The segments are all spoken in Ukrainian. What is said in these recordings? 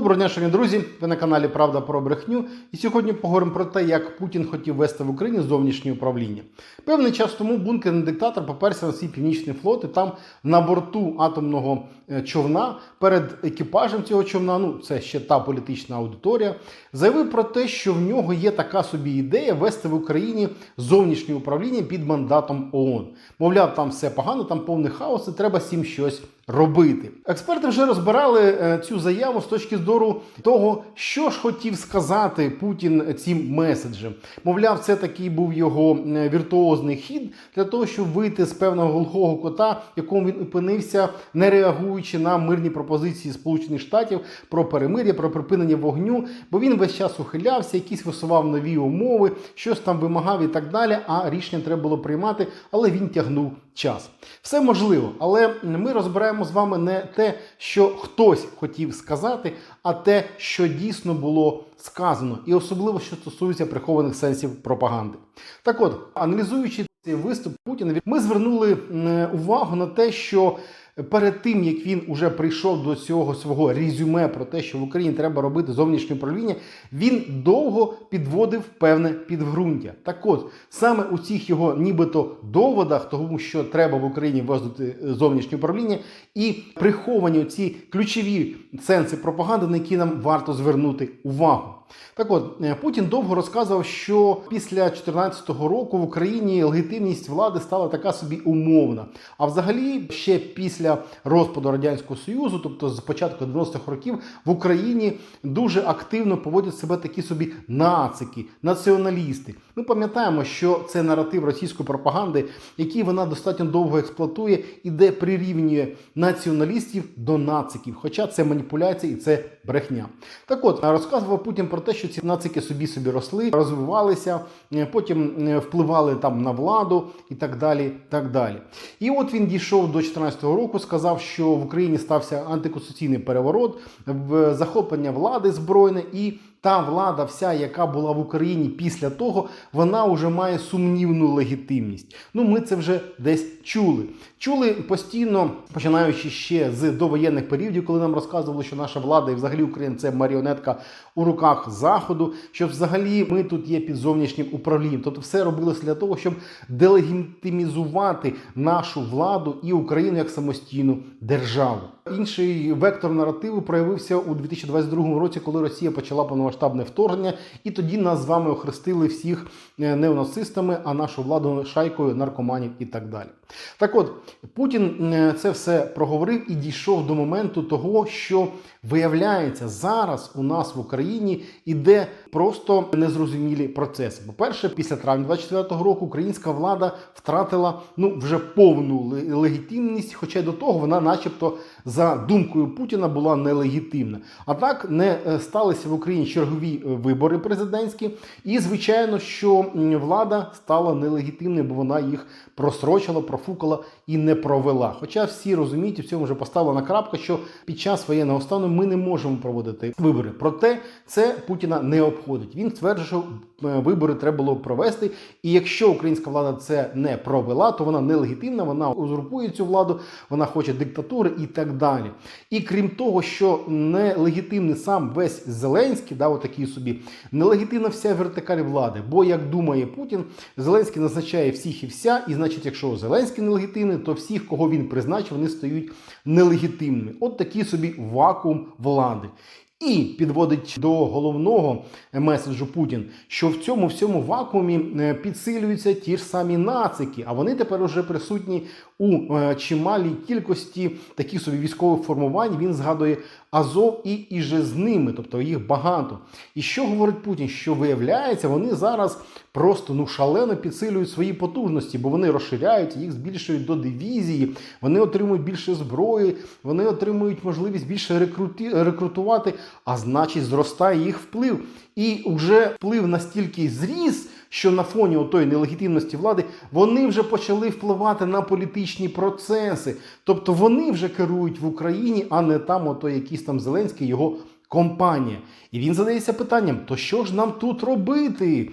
Доброго дня, шановні друзі! Ви на каналі Правда про брехню. І сьогодні поговоримо про те, як Путін хотів вести в Україні зовнішнє управління. Певний час тому бункерний диктатор поперся на свій північний флот, і там на борту атомного е, човна перед екіпажем цього човна, ну це ще та політична аудиторія, заявив про те, що в нього є така собі ідея вести в Україні зовнішнє управління під мандатом ООН. Мовляв, там все погано, там повний хаос, і треба всім щось робити. Експерти вже розбирали е, цю заяву з точки зору того, що ж хотів сказати Путін цим меседжем. Мовляв, це такий був його е, віртуозний хід для того, щоб вийти з певного глухого кота, в якому він опинився, не реагуючи на мирні пропозиції Сполучених Штатів про перемир'я, про припинення вогню, бо він весь час ухилявся, якісь висував нові умови, щось там вимагав і так далі. А рішення треба було приймати, але він тягнув час. Все можливо, але ми розбираємо з вами не те, що хтось хотів сказати, а те, що дійсно було сказано, і особливо що стосується прихованих сенсів пропаганди. Так от, аналізуючи цей виступ Путіна, ми звернули увагу на те, що перед тим як він уже прийшов до цього свого резюме про те, що в Україні треба робити зовнішнє управління, він довго підводив певне підґрунтя. Так от саме у цих його нібито доводах, тому що треба в Україні вводити зовнішнє управління, і приховані ці ключові сенси пропаганди, на які нам варто звернути увагу. Так от е, Путін довго розказував, що після 2014 року в Україні легітимність влади стала така собі умовна. А взагалі, ще після розпаду радянського союзу, тобто з початку 90-х років, в Україні дуже активно поводять себе такі собі нацики, націоналісти. Ми пам'ятаємо, що це наратив російської пропаганди, який вона достатньо довго експлуатує, і де прирівнює націоналістів до нациків. Хоча це маніпуляція і це брехня. Так от розказував Путін про те, що ці нацики собі собі росли, розвивалися, е, потім е, впливали там на владу і так далі. так далі. І от він дійшов до 2014 року, сказав, що в Україні стався антиконституційний переворот, захоплення влади збройне і. Та влада, вся, яка була в Україні після того, вона вже має сумнівну легітимність. Ну, ми це вже десь чули. Чули постійно, починаючи ще з довоєнних періодів, коли нам розказували, що наша влада і взагалі Україна це маріонетка у руках заходу, що взагалі ми тут є під зовнішнім управлінням. Тобто, все робилося для того, щоб делегітимізувати нашу владу і Україну як самостійну державу. Інший вектор наративу проявився у 2022 році, коли Росія почала повномасштабне вторгнення, і тоді нас з вами охрестили всіх е, неонацистами, а нашу владу шайкою наркоманів і так далі. Так от Путін е, це все проговорив і дійшов до моменту того, що виявляється зараз у нас в Україні іде просто незрозумілі процеси. По-перше, після травня 24 року українська влада втратила ну вже повну легітимність, хоча й до того вона, начебто, за думкою Путіна була нелегітимна. Так не е, сталися в Україні чергові е, вибори президентські, і звичайно, що влада стала нелегітимною, бо вона їх просрочила, профукала і не провела. Хоча всі розуміють, в цьому вже поставлена крапка, що під час воєнного стану ми не можемо проводити вибори. Проте це Путіна не обходить. Він стверджує, що е, вибори треба було провести. І якщо українська влада це не провела, то вона нелегітимна, вона узурпує цю владу, вона хоче диктатури і так далі. І крім того, що нелегітимний сам весь Зеленський, да, отакий собі, нелегітимна вся вертикаль влади. Бо як думає Путін, Зеленський назначає всіх і вся, і значить, якщо Зеленський нелегітимний, то всіх, кого він призначив, вони стають нелегітимними. От такий собі вакуум влади. І підводить до головного меседжу Путін, що в цьому всьому вакуумі е, підсилюються ті ж самі нацики, а вони тепер уже присутні у е, чималій кількості таких собі військових формувань. Він згадує Азов і іже з ними, тобто їх багато. І що говорить Путін? Що виявляється, вони зараз просто ну шалено підсилюють свої потужності, бо вони розширяються, їх збільшують до дивізії, вони отримують більше зброї, вони отримують можливість більше рекруті, рекрутувати, а значить, зростає їх вплив. І вже вплив настільки зріс, що на фоні отої нелегітимності влади вони вже почали впливати на політичні процеси. Тобто вони вже керують в Україні, а не там ото якийсь там Зеленський його компанія. І він задається питанням: то що ж нам тут робити?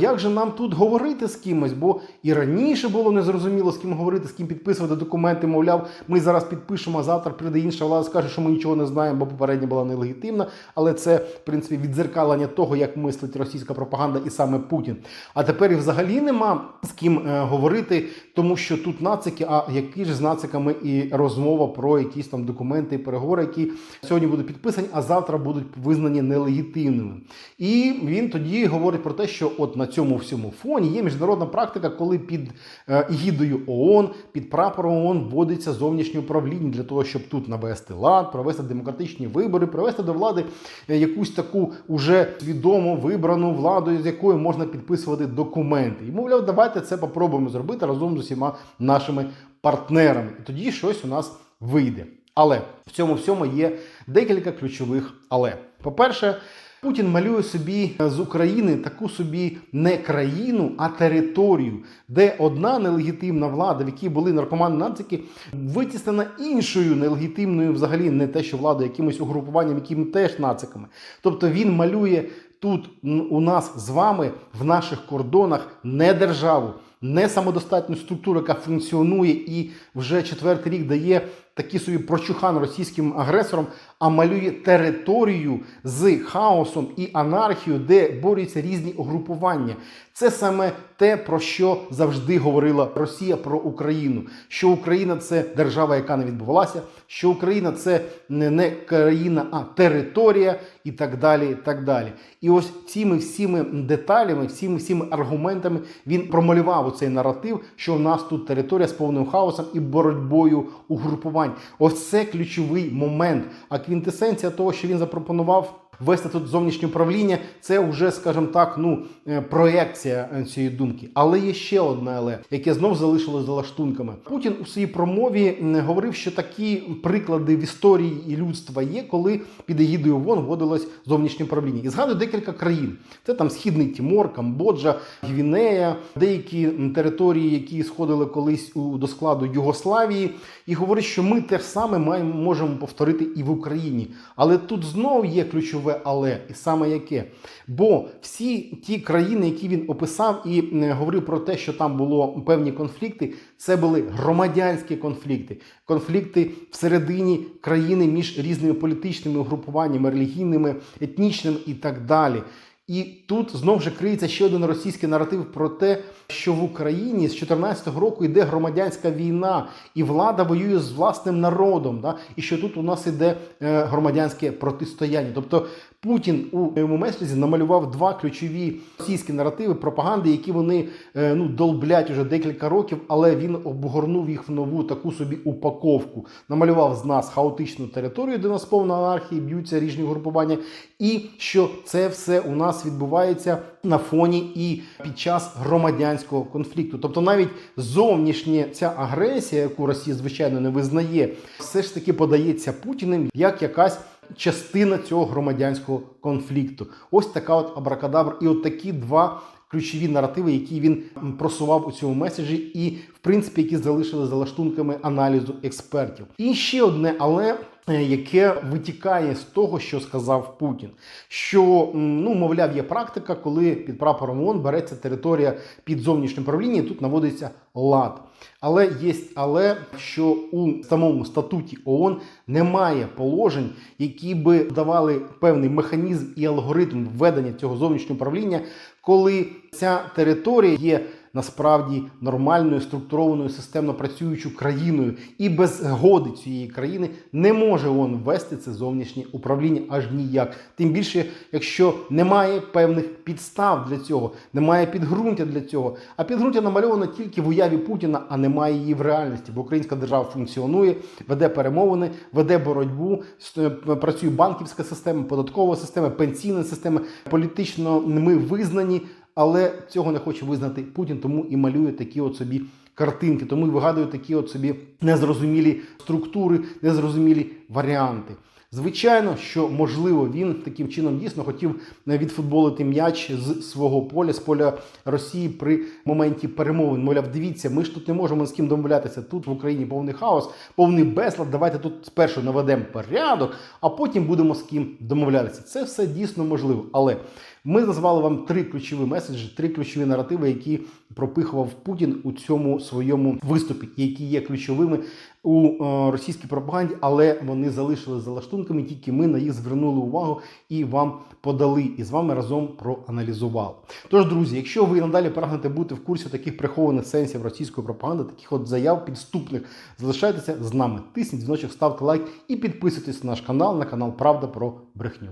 Як же нам тут говорити з кимось? Бо і раніше було незрозуміло, з ким говорити, з ким підписувати документи. Мовляв, ми зараз підпишемо, а завтра прийде інша влада, скаже, що ми нічого не знаємо, бо попередня була нелегітимна. Але це, в принципі, відзеркалення того, як мислить російська пропаганда і саме Путін. А тепер і взагалі нема з ким е, говорити, тому що тут нацики, а які ж з нациками і розмова про якісь там документи і переговори, які сьогодні будуть підписані, а завтра будуть визнані нелегітимними. І він тоді говорить про те, що от на цьому всьому фоні є міжнародна практика, коли під е, егідою ООН, під прапором ООН вводиться зовнішнє управління для того, щоб тут навести лад, провести демократичні вибори, привести до влади е, якусь таку уже свідомо вибрану владу, з якою можна підписувати документи. І мовляв, давайте це попробуємо зробити разом з усіма нашими партнерами. І тоді щось у нас вийде. Але в цьому всьому є декілька ключових але. По-перше, Путін малює собі з України таку собі не країну, а територію, де одна нелегітимна влада, в якій були наркомани нацики, витіснена іншою нелегітимною, взагалі не те, що влада якимось угрупуванням, яким теж нациками. Тобто він малює тут у нас з вами в наших кордонах не державу, не самодостатню структуру, яка функціонує і вже четвертий рік дає такий собі прочухан російським агресором, а малює територію з хаосом і анархією, де борються різні угрупування. Це саме те, про що завжди говорила Росія про Україну. Що Україна це держава, яка не відбувалася, що Україна це не, країна, а територія, і так далі. І так далі. І ось цими всіми деталями, всіми всіми аргументами він промалював оцей наратив, що в нас тут територія з повним хаосом і боротьбою угрупувань. Ось це ключовий момент. А квінтесенція того, що він запропонував. Вести тут зовнішнє управління, це вже, скажімо так, ну е, проекція е, цієї думки. Але є ще одне але, яке знов залишилось за лаштунками. Путін у своїй промові говорив, що такі приклади в історії і людства є, коли під егідою ООН вводилось зовнішнє управління. І згадую декілька країн. Це там Східний Тімор, Камбоджа, Гвінея, деякі території, які сходили колись у до складу Югославії, і говорить, що ми те саме маємо можемо повторити і в Україні. Але тут знову є ключове але, і саме яке. Бо всі ті країни, які він описав і говорив про те, що там було певні конфлікти, це були громадянські конфлікти, конфлікти всередині країни між різними політичними угрупуваннями, релігійними, етнічними і так далі. І тут знову ж криється ще один російський наратив про те, що в Україні з 2014 року йде громадянська війна, і влада воює з власним народом. Да? І що тут у нас іде е, громадянське протистояння. Тобто Путін у своєму меседжі намалював два ключові російські наративи пропаганди, які вони е, ну долблять уже декілька років, але він обгорнув їх в нову таку собі упаковку. Намалював з нас хаотичну територію, де нас повна анархії, б'ються різні групування, і що це все у нас відбувається на фоні і під час громадянського конфлікту. Тобто, навіть зовнішня ця агресія, яку Росія звичайно не визнає, все ж таки подається Путіним як якась частина цього громадянського конфлікту. Ось така от абракадабра, і от такі два. Ключові наративи, які він просував у цьому меседжі, і в принципі, які залишили за лаштунками аналізу експертів. І ще одне, але яке витікає з того, що сказав Путін, що ну мовляв, є практика, коли під прапором ООН береться територія під зовнішнім управлінням, і тут наводиться лад. Але є але що у самому статуті ООН немає положень, які би давали певний механізм і алгоритм введення цього зовнішнього управління, коли ця територія є насправді нормальною структурованою системно працюючою країною, і без згоди цієї країни не може ООН ввести це зовнішнє управління аж ніяк. Тим більше, якщо немає певних підстав для цього, немає підґрунтя для цього. А підґрунтя намальовано тільки в уяві Путіна, а немає її в реальності, бо українська держава функціонує, веде перемовини, веде боротьбу, с- працює банківська система, податкова система, пенсійна система. Політично ми визнані, але цього не хоче визнати Путін, тому і малює такі от собі картинки, тому і вигадує такі от собі незрозумілі структури, незрозумілі варіанти. Звичайно, що можливо він таким чином дійсно хотів е, відфутболити м'яч з свого поля, з поля Росії при моменті перемовин. Мовляв, дивіться, ми ж тут не можемо з ким домовлятися. Тут в Україні повний хаос, повний безлад. Давайте тут спершу наведемо порядок, а потім будемо з ким домовлятися. Це все дійсно можливо. Але ми назвали вам три ключові меседжі, три ключові наративи, які пропихував Путін у цьому своєму виступі, які є ключовими у е, російській пропаганді, але вони залишили за лаштунками. Тільки ми на їх звернули увагу і вам подали, і з вами разом проаналізували. Тож, друзі, якщо ви надалі прагнете бути в курсі таких прихованих сенсів російської пропаганди, таких от заяв підступних, залишайтеся з нами. Тисніть дзвіночок, ставте лайк і підписуйтесь на наш канал, на канал Правда про брехню.